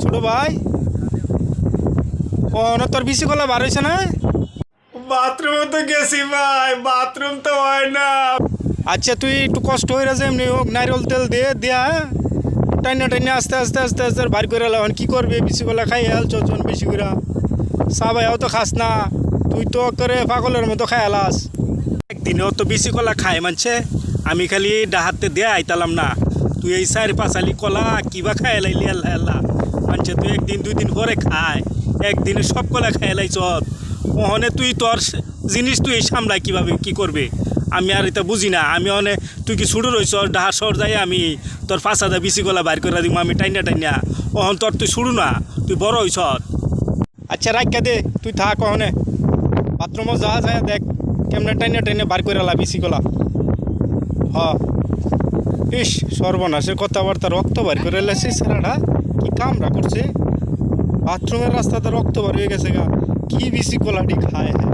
ছোট ভাই। ও তোর বেশি কলা বার হয়েছে না? বাথরুমে তো গেছি ভাই বাথরুম তো হয় না। আচ্ছা তুই একটু কষ্ট হয়ে গেছে এমনি হোক নারিয়ল তেল দিয়ে দিয়া টাইনা টাইনা আস্তে আস্তে আস্তে আস্তে বার করে এলাম কি করবি? বেশি কলা খাই হেল চন বেশি করে। চা ভাইও তো খাস না। তুই তো করে পাগলের মতো খাই এলাস একদিনেও তো বেশি কলা খায় মানছে? আমি খালি ডাহাতে দিয়ে আইতালাম না। তুই এই চার পাঁচালি কলা কিবা খাই এলাইলি আল্লাহ আল্লাহ। মানছে তুই একদিন দুই দিন করে খায়, একদিনে সব কলা খাই এলাইছ ওহনে তুই তোর জিনিস তুই সামলাই কীভাবে, কি করবে? আমি আর এটা বুঝি না। আমি অনে তুই কি ছুটো রইছ? ডাহা শহর যাই আমি, তোর পাঁচাদা বেশি গলা বাইর করে দিব আমি টাইনা টাইনা। ওহন তোর তুই ছুড়ু না, তুই বড় হইছ। আচ্ছা রাখা দে, তুই থাক ওহনে বাথরুমও যা যায় দেখ, কেমনে টাইনে টাইনে বার করে লা বেশি গলা হ। ইস, সর্বনাশের কথাবার্তা রক্ত বার করে এলাছে ছেলেটা কি কামরা করছে। বাথরুমের রাস্তাতে রক্ত বার হয়ে গেছে গা। কি বেশি কোলাটি খায়। হ্যাঁ